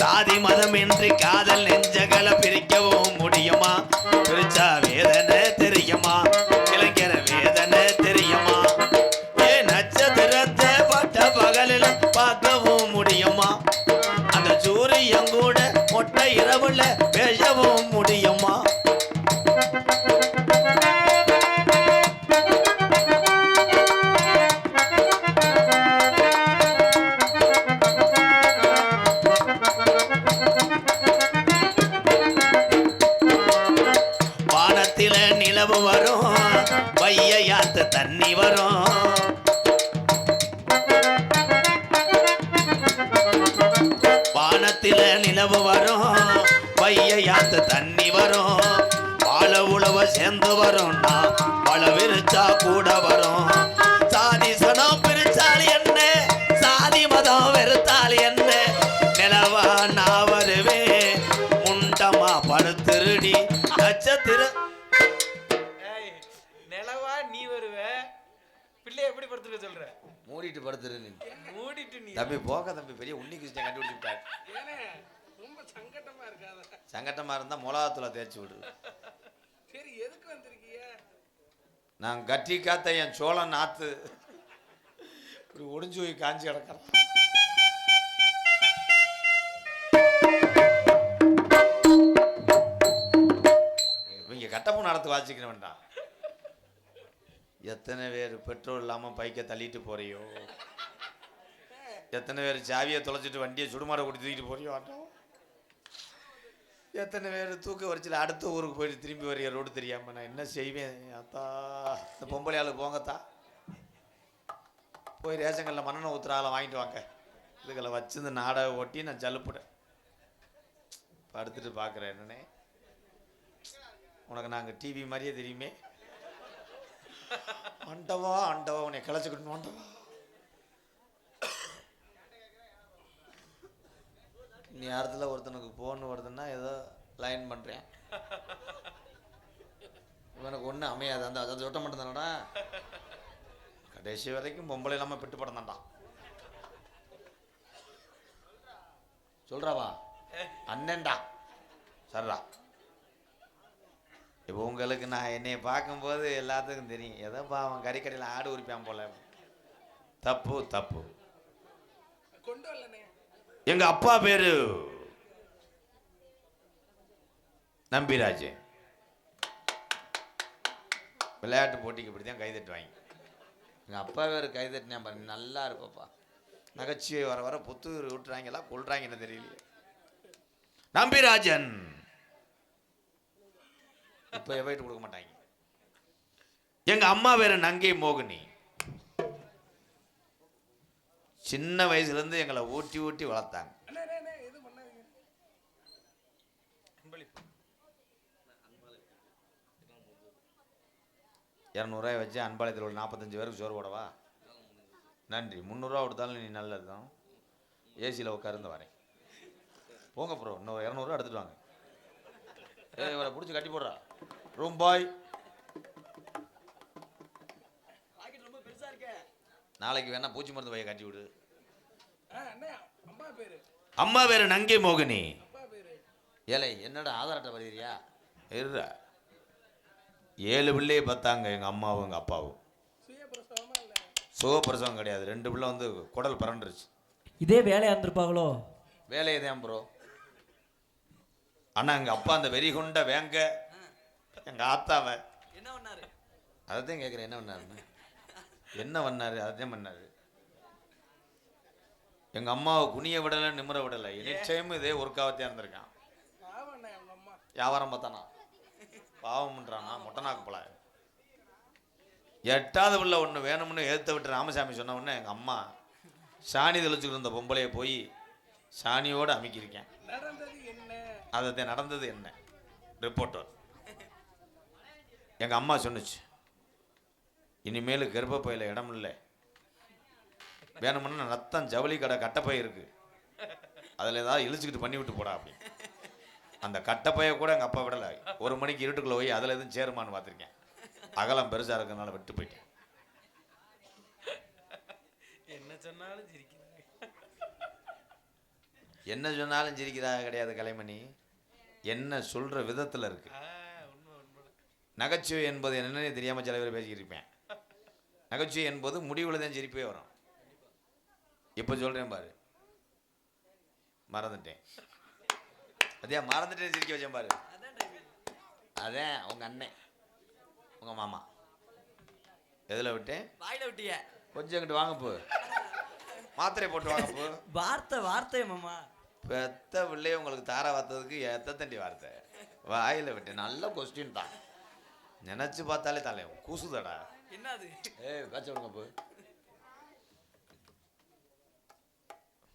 சாதி மதமின்றி காதல் நெஞ்சகளை பிரிக்கவும் முடியுமா? பிரிச்சா வேதனை தெரியுமா? இளைஞர வேதனை தெரியுமா? ஏ நட்சத்திரத்தை பட்ட பகலில் பார்க்கவும் முடியுமா? அந்த சூரியன் கூட மொட்டை இரவுல பேசவும் முடியும்? வரும். வையாத்து தண்ணி வரும். வாழ உழவ சேர்ந்து வரும்னா பழ விரிச்சா கூட வரும். சாதி சனம் பிரிச்சால் என்ன? சாதி மதம் வெறுத்தால் என்ன? நிலவா நான் வருவேன். முண்டமா படுத்துருடி நட்சத்திர நிலவா நீ வருவ. பிள்ளை எப்படி படுத்துக்க சொல்ற? மூடிட்டு படுத்துரு நீ. மூடிட்டு நீ. தம்பி போக தம்பி பெரிய உண்ணி கிருஷ்ணன் கண்டுபிடிச்சு இருக்காத. சங்கட்டமா இருந்தா மிளகாத்தூளை தேய்ச்சி விடு. சரி எதுக்கு வந்திருக்கீங்க? நான் கட்டி காத்த என் சோழன் நாத்து இப்படி ஒடிஞ்சு போய் காஞ்சி கிடக்கிறான். இவங்க கட்டப்பூ நடத்து வாசிக்கிற வேண்டாம் எத்தனை பேர் பெட்ரோல் இல்லாமல் பைக்கை தள்ளிட்டு போறியோ? எத்தனை பேர் சாவியை தொலைச்சிட்டு வண்டியை சுடுமாட கூட்டி தூக்கிட்டு போறியோ? எத்தனை பேர் தூக்க வரிச்சில் அடுத்த ஊருக்கு போயிட்டு திரும்பி வரைய ரோடு தெரியாமல் நான் என்ன செய்வேன்? அத்தா இந்த பொம்பளை ஆளு போங்கத்தா. போய் ரேஷன் கல்லில் மண்ணெண்ணெய் ஊத்துறால வாங்கிட்டு வாங்க. இதுகளை வச்சு இந்த நாடகம் ஓட்டி நான் ஜல்லுப்புடேன் படுத்துட்டு பார்க்குறேன் என்னன்னே உனக்கு நாங்கள் டிவி மாதிரியே தெரியுமே. அண்டவா அண்டவா உன்னை கிளச்சிக்கிட்டு ஆண்டவா. நீ நேரத்தில் ஒருத்தனுக்கு ஃபோன் வருதுன்னா ஏதோ லைன் பண்ணுறேன் இவனுக்கு ஒன்றும் அமையாது. அந்த அதை சொட்ட மட்டும் தானடா கடைசி வரைக்கும் பொம்பளை இல்லாமல் பெட்டு படம் தான்டா சொல்றாவா? அண்ணன்டா. சரிடா. இப்போ உங்களுக்கு நான் என்னை பார்க்கும்போது எல்லாத்துக்கும் தெரியும். ஏதோ பாவன் கறிக்கடையில் ஆடு உரிப்பான் போல. தப்பு தப்பு. கொண்டு வரலண்ணே. எங்க அப்பா பேரு நம்பிராஜ். விளையாட்டு போட்டிக்கு இப்படி தான் கைதட்டுவாங்க. எங்கள் அப்பா வேறு கைதட்டினேன் பாருங்க நல்லா இருப்பப்பா. நகைச்சுவை வர வர புத்து விட்டுறாங்களா கொள்றாங்கன்னு தெரியலையே. நம்பிராஜன். இப்போ எவைட்டு கொடுக்க மாட்டாங்க. எங்கள் அம்மா வேறு நங்கை மோகினி. சின்ன வயசுல இருந்து எங்களை ஊட்டி ஊட்டி வளர்த்தாங்க. இரநூறுவாய் வச்சு அன்பாளையத்தில் உள்ள நாற்பத்தஞ்சு பேருக்கு சோறு போடவா? நன்றி. முந்நூறுரூவா கொடுத்தாலும் நீ நல்லது தான். ஏசியில் உட்கார்ந்து வரேன். போங்க ப்ரோ இன்னொரு இரநூறுவா எடுத்துட்டு வாங்க. ஏய் இவரை பிடிச்சி கட்டி போடுறா. ரூம் பாய் நாளைக்கு வேணா பூச்சி மருந்து பைய கட்டி விடு. அம்மா பேரு நங்கை மோகினி. ஏலே என்னடா ஆதார் அட்டை வருகிறியா இருடா. ஏழு பிள்ளையை பார்த்தாங்க எங்கள் அம்மாவும் எங்கள் அப்பாவும். சுய பிரசவமா இல்ல சுகப்பிரசவம் கிடையாது. ரெண்டு பிள்ளை வந்து குடல் பறண்டுருச்சு இதே வேலையா இருந்திருப்பாங்களோ? வேலையை தான் ப்ரோ அண்ணா எங்கள் அப்பா அந்த வெறி கொண்ட வேங்க. எங்கள் ஆத்தாவை. என்ன பண்ணாரு? அதைத்தான் கேட்குறேன் என்ன பண்ணாருன்னு? என்ன பண்ணாரு? அதைத்தான் பண்ணாரு. எங்கள் அம்மாவை குனிய விடலை நிமிர விடலை. எனி டைம் இதே ஒர்க்காக இருந்திருக்கான். வியாபாரம் பார்த்தானா? பாவம் பண்ணுறானா மொட்டனாக்கு போல. எட்டாவது உள்ள ஒன்று வேணும்னு ஏற்ற விட்டு ராமசாமி சொன்ன உடனே எங்கள் அம்மா சாணி தெளிச்சுக்கிட்டு இருந்த பொம்பளையை போய் சாணியோடு அமைக்கியிருக்கேன். அதை நடந்தது என்ன? ரிப்போர்ட்டர் எங்கள் அம்மா சொன்னுச்சு இனிமேல் கர்ப்பப்பையில் இடம் இல்லை. வேணும்னா ரத்தம் ஜவுளி கடை கட்டப்பை இருக்கு. அதில் ஏதாவது இழுச்சுக்கிட்டு பண்ணி விட்டு போடா அப்படி அந்த கட்டப்பைய கூட எங்கள் அப்பா விடலை. ஒரு மணிக்கு இருட்டுக்குள்ளே போய் அதில் எதுவும் சேருமான்னு பார்த்துருக்கேன். அகலம் பெருசாக இருக்கிறதுனால விட்டு போயிட்டேன். என்ன சொன்னாலும் சிரிக்கிறாங்க. என்ன சொன்னாலும் சிரிக்கிறா கிடையாது கலைமணி. என்ன சொல்கிற விதத்தில் இருக்கு. நகைச்சுவை என்பது என்னன்னே தெரியாமல் சில பேர் பேசிக்கிட்டு இருப்பேன். நகைச்சுவை என்பது முடிவில் தான் சிரிப்பே வரும். இப்போ சொல்கிறேன் பாரு. மறந்துட்டேன். அதே மறந்துட்டேன் சிரிக்க வச்சேன் பாரு. அதான் உங்கள் அண்ணன். உங்கள் மாமா. எதில் விட்டேன் வாயில விட்டிய. கொஞ்சம் இங்கிட்டு வாங்க போ. மாத்திரை போட்டு வாங்க போ. வார்த்தை வார்த்தை மாமா. பெத்த பிள்ளைய உங்களுக்கு தார வார்த்ததுக்கு எத்த தண்டி வார்த்தை. வாயில் விட்டு. நல்ல கொஸ்டின் தான். நினச்சி பார்த்தாலே தலை கூசுதடா. என்னது? ஏய் காய்ச்ச விடுங்க போ.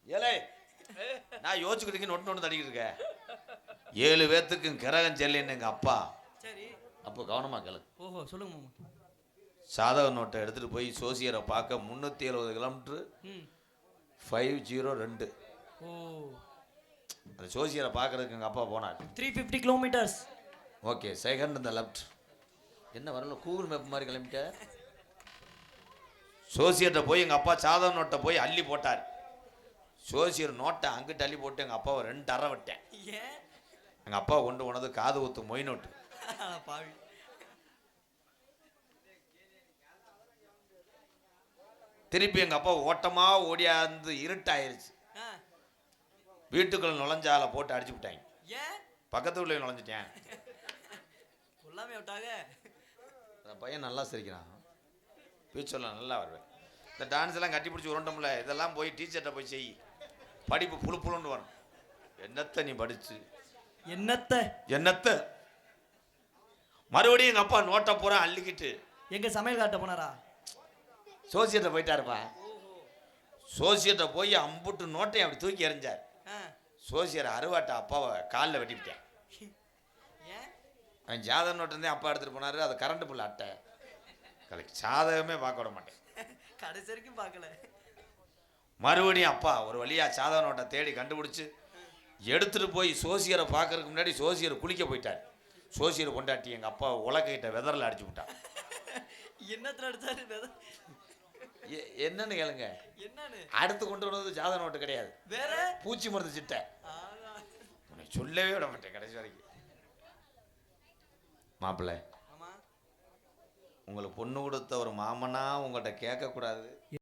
ஏலே நான் யோசிச்சுக்கிட்டு நொட்டு நொட்டு தடிக்கிட்டு இருக்கேன். ஏழு பேர்த்துக்கும் கிரகம் செல்லின்னு எங்கள் அப்பா. சரி. அப்போ கவனமாக கேளு. ஓஹோ சொல்லுங்க சாதக நோட்டை எடுத்துகிட்டு போய் சோசியரை பார்க்க முந்நூற்றி எழுபது கிலோமீட்ரு ஃபைவ் ஜீரோ ரெண்டு. ஓ. அந்த சோசியரை பார்க்கறதுக்கு எங்கள் அப்பா போனார். Three fifty kilometres. Okay second இந்த லெஃப்ட் என்ன வரல கூகுள் மேப் மாதிரி கிளம்பிட்ட சோசியர்கிட்ட போய் எங்கள் அப்பா சாதக நோட்டை போய் அள்ளி போட்டார். சோசியர் நோட்டை அங்கிட்டு அள்ளி போட்டு எங்கள் அப்பாவை ரெண்டு அறை விட்டேன். ஏன்? எங்கள் அப்பா கொண்டு போனது காது ஊத்து மொய் நோட்டு. பாவி. திருப்பி எங்கள் அப்பா ஓட்டமாக ஓடியாந்து இருட்டாயிருச்சு. வீட்டுக்குள்ள நுழைஞ்சால போட்டு அடிச்சு விட்டாங்க. ஏன்? பக்கத்து வீட்டில் நுழைஞ்சிட்டேன். அந்த பையன் நல்லா சிரிக்கிறான். ஃபியூச்சரில் நல்லா வருவேன். இந்த டான்ஸ் எல்லாம் கட்டி பிடிச்சி உருண்டோம்ல இதெல்லாம் போய் டீச்சர்கிட்ட போய் செய். படிப்பு புழு புழுன்னு வரும். என்னத்த நீ படிச்சு? என்னத்த? என்னத்த? மறுபடியும் எங்கள் அப்பா நோட்டை பூரா அள்ளிக்கிட்டு எங்க சமையல் காட்ட போனாரா? சோசியத்தை போயிட்டாருப்பா. சோசியத்தை போய் அம்புட்டு நோட்டையும் அப்படி தூக்கி எறிஞ்சார். சோசியர் அருவாட்டை அப்பாவை காலில் வெட்டிவிட்டேன் அவன் ஜாதக நோட்டு அப்பா எடுத்துகிட்டு போனாரு அது கரண்ட் புல் அட்டை. கலைக்கு ஜாதகமே பார்க்க விட மாட்டேன். கடைசி வரைக்கும் பார்க்கல. மறுபடியும் அப்பா ஒரு வழியா சாதக நோட்டை தேடி கண்டுபிடிச்சு எடுத்துட்டு போய் சோசியரை பார்க்கறதுக்கு முன்னாடி சோசியர் குளிக்க போயிட்டார். சோசியர் கொண்டாட்டி எங்கள் அப்பா உலகிட்ட வெதரில் அடிச்சு விட்டான் என்னத்துல அடிச்சாரு வெத- எ- என்னன்னு கேளுங்க. அடுத்து கொண்டு வந்தது ஜாதக நோட்டு கிடையாது. வேற? பூச்சி மருந்து சிட்டை. உன்னை சொல்லவே விட மாட்டேன் கடைசி வரைக்கும். மாப்பிள்ளை உங்களுக்கு பொண்ணு கொடுத்த ஒரு மாமனா உங்கள்கிட்ட கேட்கக்கூடாது.